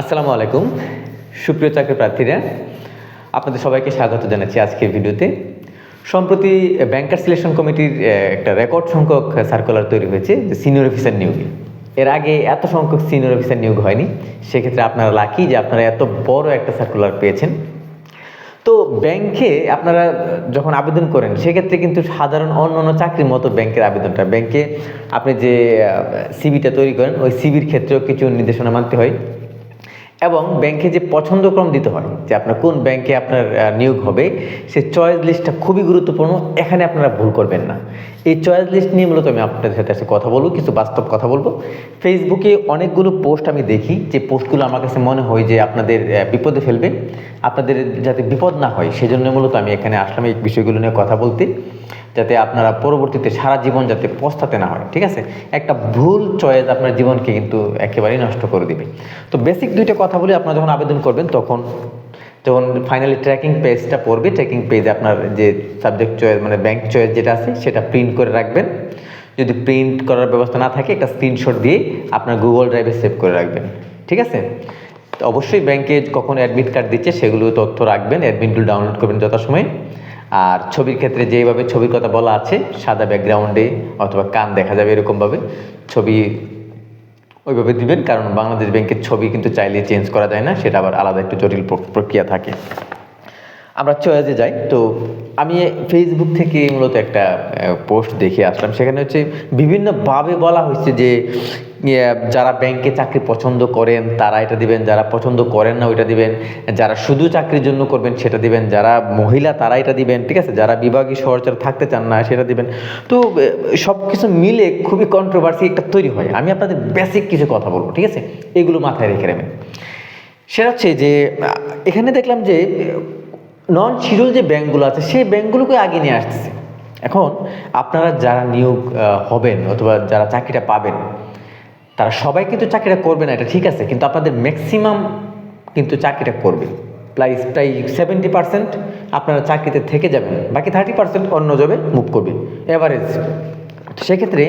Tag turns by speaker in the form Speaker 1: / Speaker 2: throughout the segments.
Speaker 1: আসসালামু আলাইকুম। সুপ্রিয় চাকরি প্রার্থীরা, আপনাদের সবাইকে স্বাগত জানাচ্ছি আজকের ভিডিওতে। সম্প্রতি ব্যাংকার সিলেকশন কমিটির একটা রেকর্ড সংখ্যক সার্কুলার তৈরি হয়েছে যে সিনিয়র অফিসার নিয়োগে। এর আগে এত সংখ্যক সিনিয়র অফিসার নিয়োগ হয়নি। সেক্ষেত্রে আপনারা লাকি যে আপনারা এত বড় একটা সার্কুলার পেয়েছেন। তো ব্যাংকে আপনারা যখন আবেদন করেন, সেক্ষেত্রে কিন্তু সাধারণ অন্য অন্য চাকরির মতো ব্যাংকের আবেদনটা। ব্যাংকে আপনি যে সিবিটা তৈরি করেন, ওই সিবির ক্ষেত্রেও কিছু নির্দেশনা মানতে হয়। এবং ব্যাংকে যে পছন্দক্রম দিতে হয়, যে আপনার কোন ব্যাংকে আপনার নিয়োগ হবে সেই চয়েস লিস্টটা খুবই গুরুত্বপূর্ণ, এখানে আপনারা ভুল করবেন না। এই চয়েস লিস্ট নিয়ে মূলত আমি আপনাদের সাথে আজকে কথা বলব, কিছু বাস্তব কথা বলব। ফেসবুকে অনেকগুলো পোস্ট আমি দেখি, যে পোস্টগুলো আমার কাছে মনে হয় যে আপনাদের বিপদে ফেলবে। আপনাদের যাতে বিপদ না হয়, সেজন্য মূলত আমি এখানে আসলাম এই বিষয়গুলো নিয়ে কথা বলতে। যাতে আপনারা পরবর্তীতে সারা জীবন যাতে পস্তাতে না হয়, ঠিক আছে? একটা ভুল চয়েস আপনার জীবনকে কিন্তু একেবারেই নষ্ট করে দিবে। তো বেসিক দুইটা কথা বলে আপনারা যখন আবেদন করবেন, তখন যখন ফাইনালি ট্র্যাকিং পেজটা পড়বে ট্র্যাকিং পেজে আপনার যে সাবজেক্ট চয়েস মানে ব্যাংক চয়েস যেটা আছে, সেটা প্রিন্ট করে রাখবেন। যদি প্রিন্ট করার ব্যবস্থা না থাকে, একটা স্ক্রিনশট দিয়ে আপনার গুগল ড্রাইভে সেভ করে রাখবেন, ঠিক আছে? অবশ্যই ব্যাংকে কখন অ্যাডমিট কার্ড দিচ্ছে, সেগুলো তথ্য রাখবেন অ্যাডমিটগুলো ডাউনলোড করবেন যথাসময়ে। আর ছবির ক্ষেত্রে যেভাবে ছবির কথা বলা আছে, সাদা ব্যাকগ্রাউন্ডে অথবা কান দেখা যাবে এরকমভাবে, ছবি ওইভাবে দিবেন, কারণ বাংলাদেশ ব্যাংকের ছবি কিন্তু চাইলে চেঞ্জ করা যায় না, সেটা আবার আলাদা একটু জটিল প্রক্রিয়া থাকে। আমরা চয়েসে যাই, তো আমি ফেসবুক থেকে মূলত একটা পোস্ট দেখে আসলাম, সেখানে হচ্ছে বিভিন্নভাবে বলা হয়েছে যে যারা ব্যাংকে চাকরি পছন্দ করেন, তারা এটা দিবেন, যারা পছন্দ করেন না ওইটা দিবেন, যারা শুধু চাকরির জন্য করবেন সেটা দিবেন, যারা মহিলা তারা এটা দিবেন, ঠিক আছে? যারা বিভাগীয় সহচার থাকতে চান না সেটা দিবেন। তো সব কিছু মিলে খুবই কন্ট্রোভার্সি একটা তৈরি হয়। আমি আপনাদের বেসিক কিছু কথা বলব, ঠিক আছে? এগুলো মাথায় রেখে নেবেন। সেটা হচ্ছে যে, এখানে দেখলাম যে নন শিডিউল যে ব্যাংকগুলো আছে, সেই ব্যাংকগুলোকে আগে নিয়ে আসতেছে। এখন আপনারা যারা নিয়োগ হবেন অথবা যারা চাকরিটা পাবেন তারা সবাই কিন্তু চাকরিটা করবে না, এটা ঠিক আছে, কিন্তু আপনাদের ম্যাক্সিমাম কিন্তু চাকরিটা করবে। প্রায় প্রায় সেভেন্টি পার্সেন্ট আপনারা চাকরিতে থেকে যাবেন, বাকি থার্টি পার্সেন্ট অন্য জবে মুভ করবে এভারেজ সেক্ষেত্রে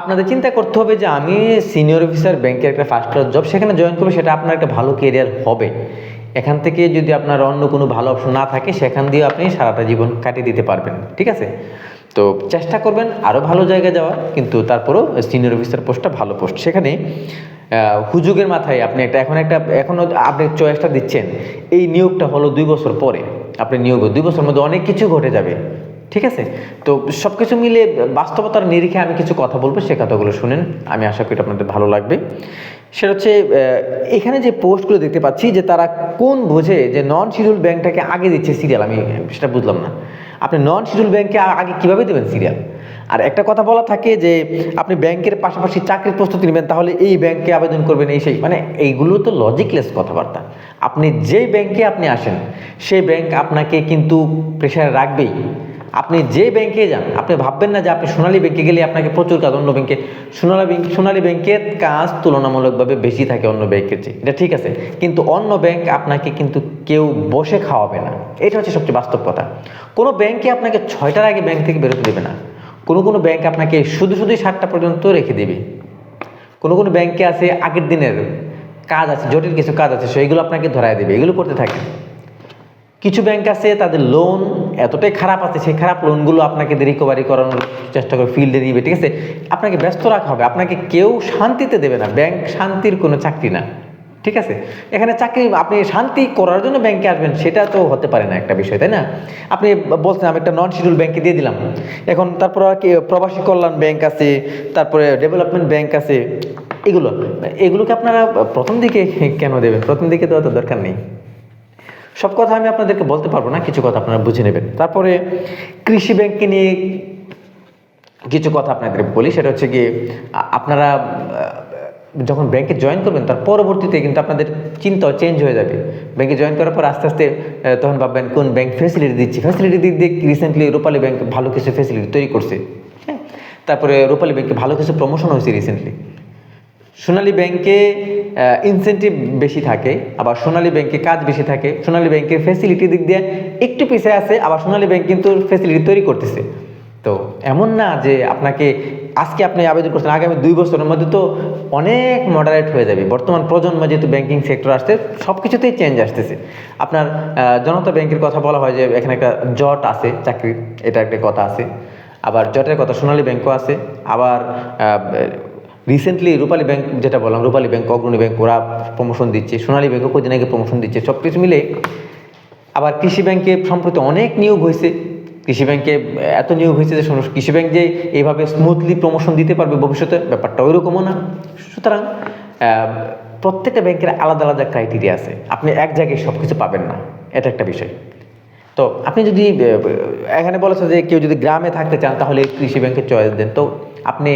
Speaker 1: আপনাদের চিন্তা করতে হবে যে আমি সিনিয়র অফিসার ব্যাংকের একটা ফার্স্ট ক্লাস জব সেখানে জয়েন করব, সেটা আপনার একটা ভালো কেরিয়ার হবে। এখান থেকে যদি আপনার অন্য কোনো ভালো অপশন না থাকে, সেখান দিয়ে আপনি সারাটা জীবন কাটিয়ে দিতে পারবেন, ঠিক আছে? তো চেষ্টা করবেন আরও ভালো জায়গায় যাওয়ার, কিন্তু তারপরেও সিনিয়র অফিসার পোস্টটা ভালো পোস্ট সেখানে হুজুগের মাথায় আপনি একটা, এখন একটা এখনও আপনি চয়েসটা দিচ্ছেন, এই নিয়োগটা হলো দুই বছর পরে। আপনি নিয়োগ দুই বছরের মধ্যে অনেক কিছু ঘটে যাবে, ঠিক আছে? তো সব কিছু মিলে বাস্তবতার নিরিখে আমি কিছু কথা বলব, সে কথাগুলো শুনেন, আমি আশা করি আপনাদের ভালো লাগবে। সেটা হচ্ছে এখানে যে পোস্টগুলো দেখতে পাচ্ছি, যে তারা কোন বোঝে যে নন শিডিউল ব্যাংকটাকে আগে দিচ্ছে সিরিয়াল আমি সেটা বুঝলাম না। আপনি নন শিডিউল ব্যাংকে আগে কীভাবে দেবেন সিরিয়াল আর একটা কথা বলা থাকে যে, আপনি ব্যাংকের পাশাপাশি চাকরির প্রস্তুতি নেবেন, তাহলে এই ব্যাংকে আবেদন করবেন, এই সেই। মানে এইগুলো তো লজিকলেস কথাবার্তা। আপনি যেই ব্যাংকে আপনি আসেন, সেই ব্যাংক আপনাকে কিন্তু প্রেশারে রাখবেই। আপনি যে ব্যাংকে যান, আপনি ভাববেন না যে আপনি সোনালী ব্যাংকে গেলে আপনাকে প্রচুর কাজ অন্য ব্যাংকে, সোনালী ব্যাংক, সোনালী ব্যাংকের কাজ তুলনামূলকভাবে বেশি থাকে অন্য ব্যাংকের চেয়ে। এটা ঠিক আছে, কিন্তু অন্য ব্যাংক আপনাকে কিন্তু কেউ বসে খাওয়াবে না। এটা হচ্ছে সবচেয়ে বাস্তব কথা। কোনো ব্যাংকে আপনাকে ছয়টার আগে ব্যাংক থেকে বেরোতে দেবে না। কোনো কোনো ব্যাংক আপনাকে শুধু শুধুই সাতটা পর্যন্ত রেখে দেবে। কোনো কোনো ব্যাংকে আছে আগের দিনের কাজ আছে, জটিল কিছু কাজ আছে, সেইগুলো আপনাকে ধরায় দেবে। এগুলো করতে থাকে কিছু ব্যাংক আছে তাদের লোন এতটাই খারাপ আছে, সেই খারাপ লোনগুলো আপনাকে রিকভারি করানোর চেষ্টা করে ফিল্ডে দিবে, ঠিক আছে? আপনাকে ব্যস্ত রাখা হবে, আপনাকে কেউ শান্তিতে দেবে না ব্যাংক শান্তির কোনো চাকরি না, ঠিক আছে? এখানে চাকরি আপনি শান্তি করার জন্য ব্যাংকে আসবেন, সেটা তো হতে পারে না একটা বিষয়, তাই না? আপনি বলছেন, আমি একটা নন শিডিউল ব্যাংকে দিয়ে দিলাম। এখন তারপর আর কি, প্রবাসী কল্যাণ ব্যাংক আছে, তারপরে ডেভেলপমেন্ট ব্যাংক আছে, এগুলো, এগুলোকে আপনারা প্রথম দিকে কেন দেবেন? প্রথম দিকে তো দরকার নেই। সব কথা আমি আপনাদেরকে বলতে পারব না, কিছু কথা আপনারা বুঝে নেবেন। তারপরে কৃষি ব্যাংককে নিয়ে কিছু কথা আপনাদের বলি, সেটা হচ্ছে গিয়ে আপনারা যখন ব্যাংকে জয়েন করবেন, তার পরবর্তীতে কিন্তু আপনাদের চিন্তা চেঞ্জ হয়ে যাবে। ব্যাংকে জয়েন করার পর আস্তে আস্তে তখন ভাববেন কোন ব্যাংক ফেসিলিটি দিচ্ছে। ফেসিলিটি দিক দিয়ে রিসেন্টলি রূপালী ব্যাংক ভালো কিছু ফেসিলিটি তৈরি করছে। হ্যাঁ? তারপরে রূপালী ব্যাংকে ভালো কিছু প্রমোশন হয়েছে রিসেন্টলি সোনালী ব্যাংকে ইনসেন্টিভ বেশি থাকে, আবার সোনালী ব্যাংকে কাজ বেশি থাকে। সোনালী ব্যাংকের ফেসিলিটি দিক দিয়ে একটু পিছিয়ে আছে, আবার সোনালী ব্যাংক কিন্তু ফেসিলিটি তৈরি করতেছে। তো এমন না যে আপনাকে, আজকে আপনি আবেদন করছেন, আগামী দুই বছরের মধ্যে তো অনেক মডারেট হয়ে যাবে। বর্তমান প্রজন্ম যেহেতু ব্যাংকিং সেক্টর আসছে সব কিছুতেই চেঞ্জ আসতেছে। আপনার জনতা ব্যাংকের কথা বলা হয় যে এখানে একটা জট আছে, চাকরির, এটা একটা কথা আছে। আবার জটের কথা সোনালী ব্যাংকও আছে। আবার রিসেন্টলি রূপালী ব্যাংক যেটা বললাম রূপালী ব্যাংক অগ্রণী ব্যাংক ওরা প্রমোশন দিচ্ছে, সোনালী ব্যাংকও কদিন আগে প্রমোশন দিচ্ছে, সব কিছু মিলে আবার কৃষি ব্যাংকে সম্প্রতি অনেক নিয়োগ হয়েছে। কৃষি ব্যাংকে এত নিয়োগ হয়েছে যে কৃষি ব্যাংক যে এইভাবে স্মুথলি প্রমোশন দিতে পারবে ভবিষ্যতে, ব্যাপারটা ওইরকমও না। সুতরাং প্রত্যেকটা ব্যাংকের আলাদা আলাদা ক্রাইটেরিয়া আছে। আপনি এক জায়গায় সব কিছু পাবেন না। এটা একটা বিষয়। তো আপনি যদি এখানে বলেছে যে কেউ যদি গ্রামে থাকতে চান, তাহলে কৃষি ব্যাংকের চয়েস দেন। তো আপনি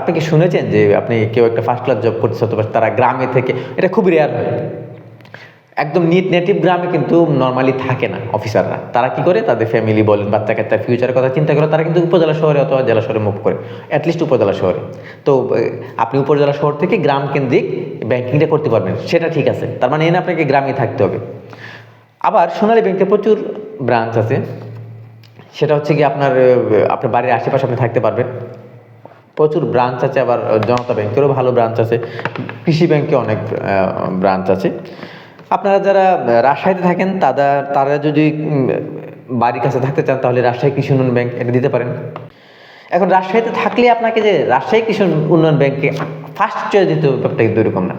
Speaker 1: আপনি কি শুনেছেন যে আপনি কেউ একটা ফার্স্ট ক্লাস জব করছে অথবা তারা গ্রামে থেকে, এটা খুব রেয়ার হয়। একদম নিট নেটিভ গ্রামে কিন্তু নর্মালি থাকে না অফিসাররা তারা কি করে? তাদের ফ্যামিলি বলেন বাচ্চা কাচ্চা ফিউচারের কথা চিন্তা করে, তারা কিন্তু উপজেলা শহরে অথবা জেলা শহরে মুভ করে অ্যাটলিস্ট উপজেলা শহরে। তো, আপনি উপজেলা শহর থেকে গ্রাম কেন্দ্রিক ব্যাংকিংটা করতে পারবেন, সেটা ঠিক আছে। তার মানে এনে আপনাকে গ্রামে থাকতে হবে। আবার সোনালী ব্যাংকে প্রচুর ব্রাঞ্চ আছে। সেটা হচ্ছে কি আপনার আপনার বাড়ির আশেপাশে আপনি থাকতে পারবেন। প্রচুর ব্রাঞ্চ আছে, আবার জনতা ব্যাংকেরও ভালো ব্রাঞ্চ আছে, কৃষি ব্যাংকে অনেক ব্রাঞ্চ আছে। আপনারা যারা রাজশাহীতে থাকেন তারা তারা যদি বাড়ির কাছে থাকতে চান, তাহলে রাজশাহী কৃষি উন্নয়ন ব্যাংক এটা দিতে পারেন। এখন রাজশাহীতে থাকলে আপনাকে যে, রাজশাহী কৃষি উন্নয়ন ব্যাংকে ফার্স্ট চয়েস দিতে হবে, ব্যাপারটা কিন্তু এরকম না।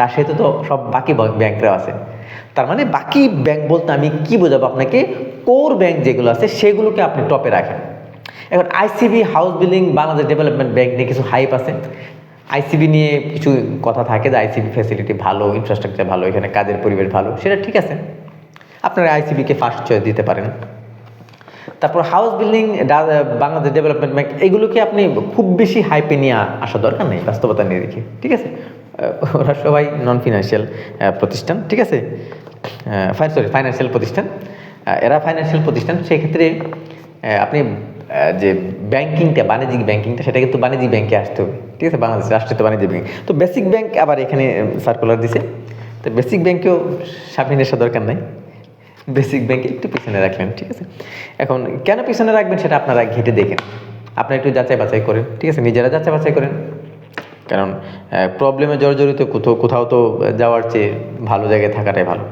Speaker 1: রাজশাহীতে তো সব বাকি ব্যাংকরাও আছে। তার মানে বাকি ব্যাংক বলতে আমি কি বোঝাবো আপনাকে? কোর ব্যাংক যেগুলো আছে, সেগুলোকে আপনি টপে রাখেন। এখন ICB house building Bangladesh development bank নিয়ে কিছু হাইপ আছে। আইসিবি নিয়ে কিছু কথা থাকে যে আইসিবি ফ্যাসিলিটি ভালো ইনফ্রাস্ট্রাকচার ভালো, এখানে কাজের পরিবেশ ভালো, সেটা ঠিক আছে। আপনারা আইসিবিকে ফার্স্ট চয়েস দিতে পারেন। তারপর house building Bangladesh development bank এগুলোকে আপনি খুব বেশি হাইপে নিয়ে আ- আসার দরকার নেই, বাস্তবতা নিয়ে রেখে ঠিক আছে? ওরা সবাই নন ফিনান্সিয়াল প্রতিষ্ঠান, ঠিক আছে? সরি ফাইন্যান্সিয়াল প্রতিষ্ঠান। এরা ফাইন্যান্সিয়াল প্রতিষ্ঠান, সেক্ষেত্রে আপনি যে ব্যাংকিংটা, বাণিজ্যিক ব্যাংকিংটা, সেটা কিন্তু বাণিজ্যিক ব্যাংকে আসতে হবে। ঠিক আছে? বাংলাদেশ রাষ্ট্রীয় বাণিজ্যিক ব্যাংক। তো বেসিক ব্যাংক আবার এখানে সার্কুলার দিছে। তো বেসিক ব্যাংকেও সামনে আসার দরকার নাই। বেসিক ব্যাংকে একটু পিছনে রাখলেন, ঠিক আছে? এখন কেন পিছনে রাখবেন সেটা আপনারা ঘেটে দেখেন। আপনারা একটু যাচাই বাছাই করেন, ঠিক আছে? নিজেরা যাচাই বাছাই করেন। কারণ প্রবলেমে জর্জরিত কোথাও কোথাও তো যাওয়ার চেয়ে ভালো জায়গায় থাকাটাই ভালো।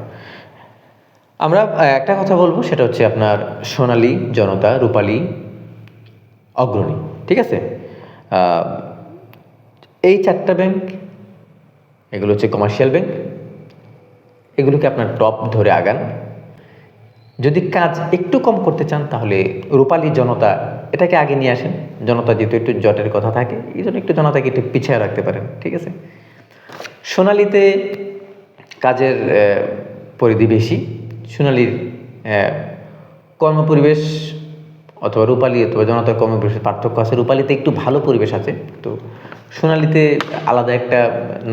Speaker 1: আমরা একটা কথা বলব, সেটা হচ্ছে আপনার সোনালী জনতা, রূপালী, অগ্রণী, ঠিক আছে? এই চারটা ব্যাংক এগুলো হচ্ছে কমার্শিয়াল ব্যাংক এগুলোকে আপনার টপ ধরে আগান। যদি কাজ একটু কম করতে চান, তাহলে রূপালী জনতা, এটাকে আগে নিয়ে আসেন। জনতা যেহেতু একটু জটের কথা থাকে, এই জন্য একটু জনতাকে একটু পিছিয়ে রাখতে পারেন, ঠিক আছে? সোনালিতে কাজের পরিধি বেশি। সোনালির কর্মপরিবেশ অথবা রূপালী অথবা জনতার কর্মপরিবেশের পার্থক্য আছে। রূপালীতে একটু ভালো পরিবেশ আছে তো সোনালিতে আলাদা একটা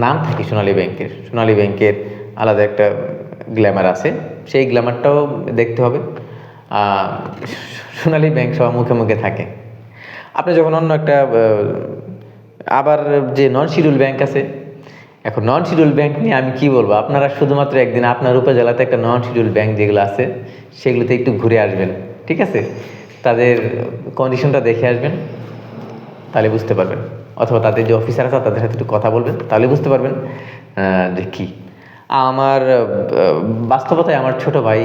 Speaker 1: নাম থাকে সোনালী ব্যাংকের। সোনালী ব্যাংকের আলাদা একটা গ্ল্যামার আছে, সেই গ্ল্যামারটাও দেখতে হবে। সোনালী ব্যাংক সবার মুখে মুখে থাকে। আপনি যখন অন্য একটা আবার যে নন শিডিউল ব্যাংক আছে এখন নন শিডিউল ব্যাংক নিয়ে আমি কি বলব? আপনারা শুধুমাত্র একদিন আপনার উপজেলাতে একটা নন শিডিউল ব্যাংক যেগুলো আছে, সেগুলোতে একটু ঘুরে আসবেন, ঠিক আছে? তাদের কন্ডিশনটা দেখে আসবেন, তাহলে বুঝতে পারবেন। অথবা তাদের যে অফিসার আছে, তাদের সাথে একটু কথা বলবেন, তাহলে বুঝতে পারবেন যে কী। আমার বাস্তবতায় আমার ছোট ভাই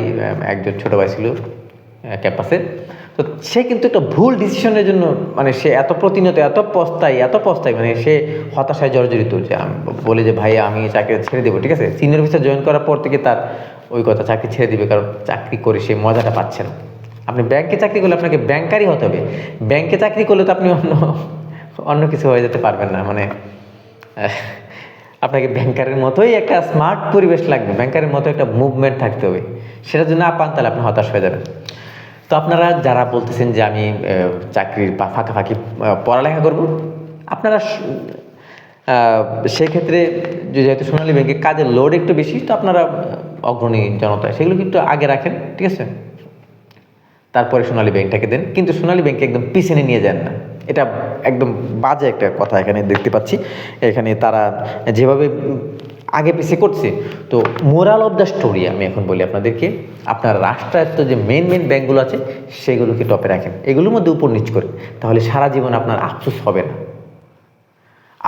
Speaker 1: একজন ছোট ভাই ছিল ক্যাম্পাসে তো সে কিন্তু একটা ভুল ডিসিশনের জন্য মানে সে এত প্রতিনিয়ত, এত পস্তায় এত পস্তায় মানে সে হতাশায় জর্জরিত যে আমি, বলে যে, ভাই, আমি চাকরি ছেড়ে দেবো। ঠিক আছে? সিনিয়র অফিসার জয়েন করার পর থেকে তার ওই কথা, চাকরি ছেড়ে দেবে, কারণ চাকরি করে সে মজাটা পাচ্ছে না। আপনি ব্যাংকে চাকরি করলে আপনাকে ব্যাংকারই হতে হবে। ব্যাংকে চাকরি করলে তো আপনি অন্য অন্য কিছু হয়ে যেতে পারবেন না মানে আপনাকে ব্যাংকারের মতোই একটা স্মার্ট পরিবেশ লাগবে। ব্যাংকারের মতো একটা মুভমেন্ট থাকতে হবে। সেটা যদি না পান তাহলে আপনি হতাশ হয়ে যাবেন। তো আপনারা যারা বলতেছেন যে আমি চাকরির পা- ফাঁকাফাঁকি পড়ালেখা করব, আপনারা সেক্ষেত্রে যেহেতু সোনালী ব্যাংকে কাজের লোড একটু বেশি, তো আপনারা অগ্রণী জনতা, সেগুলো একটু আগে রাখেন, ঠিক আছে? তারপরে সোনালী ব্যাংকটাকে দেন, কিন্তু সোনালী ব্যাংকে একদম পিছনে নিয়ে যান না। এটা একদম বাজে একটা কথা এখানে দেখতে পাচ্ছি। এখানে তারা যেভাবে আগে পিছিয়ে করছে। তো মোরাল অফ দ্য স্টোরি আমি এখন বলি আপনাদেরকে। আপনার রাষ্ট্রায়ত্ত যে মেন মেন ব্যাঙ্কগুলো আছে, সেগুলোকে টপে রাখেন। এগুলোর মধ্যে উপর নিচ করে। তাহলে সারা জীবন আপনার আফসোস হবে না।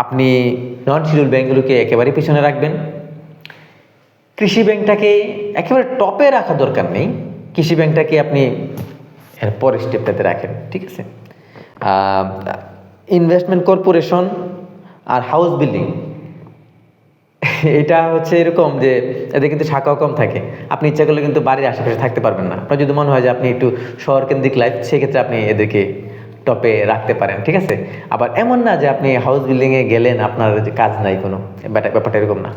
Speaker 1: আপনি নন শিডিউল ব্যাঙ্কগুলোকে একেবারে পিছনে রাখবেন। কৃষি ব্যাংকটাকে একেবারে টপে রাখা দরকার নেই। কৃষি ব্যাংকটাকে আপনি এর পরের স্টেপটাতে রাখেন, ঠিক আছে? ইনভেস্টমেন্ট কর্পোরেশন আর হাউস বিল্ডিং এটা হচ্ছে এরকম যে এদের কিন্তু শাখাও কম থাকে। আপনি ইচ্ছা করলে কিন্তু বাড়ির আশেপাশে থাকতে পারবেন না। আপনার যদি মনে হয় যে আপনি একটু শহর কেন্দ্রিক লাইফ সেক্ষেত্রে আপনি এদেরকে টপে রাখতে পারেন, ঠিক আছে? আবার এমন না যে আপনি হাউস বিল্ডিংয়ে গেলেন, আপনার কাজ নাই কোনো। ব্যাপারটা এরকম না।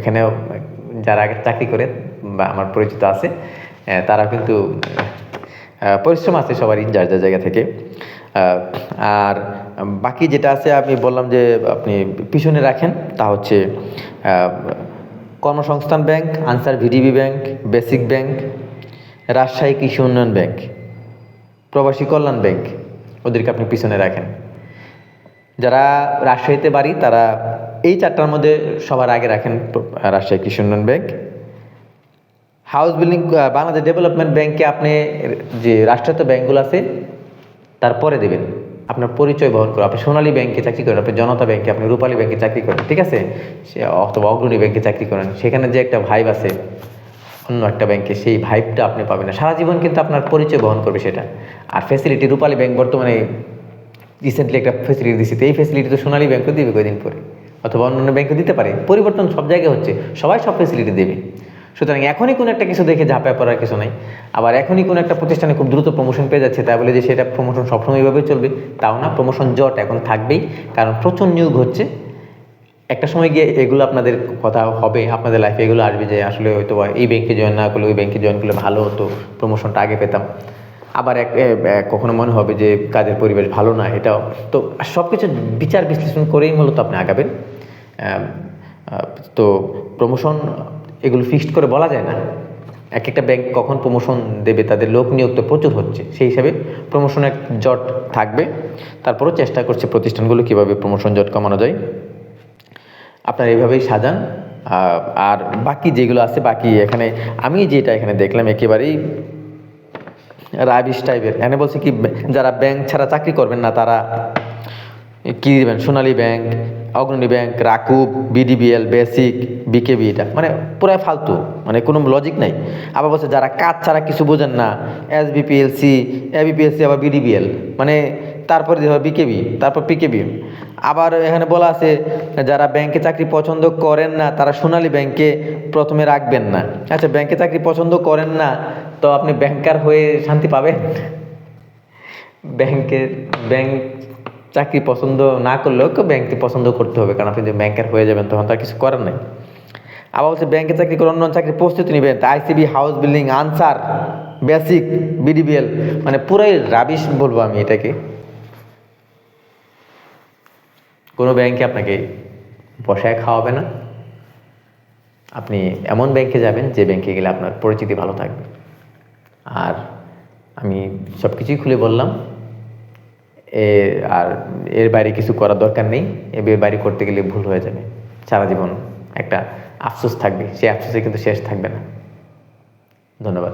Speaker 1: এখানেও যারা আগে চাকরি করে বা আমার পরিচিত আছে তারা কিন্তু পরিশ্রম আছে সবারই যার যার জায়গা থেকে। আর বাকি যেটা আছে আমি বললাম যে আপনি পিছনে রাখেন, তা হচ্ছে Karmasangsthan bank, Ansar VDB bank, basic bank, Rajshahi Krishi Unnayan bank, প্রবাসী কল্যাণ ব্যাংক, ওদেরকে আপনি পিছনে রাখেন। যারা রাজশাহীতে বাড়ি, তারা এই চারটার মধ্যে সবার আগে রাখেন Rajshahi Krishi Unnayan bank. House building Bangladesh development ব্যাংকে আপনি যে রাষ্ট্রায়ত্ত ব্যাংকগুলো আছে, তারপরে দেবেন। আপনার পরিচয় বহন করে। আপনি সোনালী ব্যাংকে চাকরি করেন, আপনি জনতা ব্যাংকে, আপনি রূপালী ব্যাংকে চাকরি করেন, ঠিক আছে? সে অথবা অগ্রণী ব্যাংকে চাকরি করেন। সেখানে যে একটা ভাইব আছে, অন্য একটা ব্যাংকে সেই ভাইবটা আপনি পাবেন না। সারা জীবন কিন্তু আপনার পরিচয় বহন করবে সেটা। আর ফ্যাসিলিটি রূপালী ব্যাংক বর্তমানে রিসেন্টলি একটা ফ্যাসিলিটি দিচ্ছে এই ফ্যাসিলিটি তো সোনালী ব্যাংকও দিবে কদিন পরে। অথবা অন্যান্য ব্যাংকও দিতে পারে। পরিবর্তন সব জায়গায় হচ্ছে। সবাই সব ফ্যাসিলিটি দেবে। সুতরাং এখনই কোনো একটা কিছু দেখে ঝাঁপায় পড়ার কিছু নাই। আবার এখনই কোনো একটা প্রতিষ্ঠানে খুব দ্রুত প্রমোশন পেয়ে যাচ্ছে, তাই বলে যে সেটা প্রমোশন সবসময় এইভাবে চলবে, তাও না প্রমোশন জট এখন থাকবেই, কারণ প্রচুর নিয়োগ হচ্ছে একটা সময় গিয়ে এগুলো আপনাদের কথা হবে, আপনাদের লাইফে এগুলো আসবে যে আসলে হয়তো এই ব্যাংকে জয়েন না করলে ওই ব্যাংকে জয়েন করলে ভালো হতো প্রমোশনটা আগে পেতাম। আবার এক কখনো মনে হবে যে কাজের পরিবেশ ভালো না এটাও। তো সব কিছু বিচার বিশ্লেষণ করেই মূলত আপনি আগাবেন। তো প্রমোশন এগুলো ফিক্সড করে বলা যায় না। এক একটা ব্যাংক কখন প্রমোশন দেবে, তাদের লোক নিয়োগ তো প্রচুর হচ্ছে। সেই হিসাবে প্রমোশনের জট থাকবে। তারপরেও চেষ্টা করছে প্রতিষ্ঠানগুলো কীভাবে প্রমোশন জট কমানো যায়। আপনারা এইভাবেই সাজান। আর বাকি যেগুলো আছে, বাকি এখানে আমি যেটা এখানে দেখলাম, একেবারেই রাবিশ টাইপের এখানে বলছে কি, যারা ব্যাংক ছাড়া চাকরি করবেন না, তারা কি দেবেন? Sonali bank Agrani bank, RAKUB BDBL basic BKB এটা মানে পুরাই ফালতু মানে কোনো লজিক নাই। আবার বলছে, যারা কাজ ছাড়া কিছু বোঝেন না এস বিপিএলসি এবিপিএলসি আবার বিডিবিএল মানে তারপরে বিকেবি তারপর পিকেবি আবার এখানে বলা আছে, যারা ব্যাংকে চাকরি পছন্দ করেন না, তারা সোনালী ব্যাংকে প্রথমে রাখবেন না। আচ্ছা ব্যাংকে চাকরি পছন্দ করেন না, তো আপনি ব্যাংকার হয়ে শান্তি পাবেন? ব্যাংকের ব্যাংক চাকরি পছন্দ না করলেও কেউ ব্যাংকে পছন্দ করতে হবে। কারণ আপনি যে ব্যাংকার হয়ে যাবেন, তখন তো আর কিছু করার নেই। আবার বলছে ব্যাংকে চাকরি করে অন্য চাকরি প্রস্তুতি নেবেন? ICB house building Ansar basic BDBL মানে পুরাই রাবিশ বলব আমি এটাকে। কোনো ব্যাংকে আপনাকে বসায় খাওয়াবে না। আপনি এমন ব্যাংকে যাবেন, যে ব্যাংকে গেলে আপনার পরিচিতি ভালো থাকবে। আর আমি সব কিছুই খুলে বললাম আর এর বাইরে কিছু করার দরকার নেই। এর বাইরে করতে গেলে ভুল হয়ে যাবে। সারা জীবন একটা আফসোস থাকবে। সেই আফসোসে কিন্তু শেষ থাকবে না। ধন্যবাদ।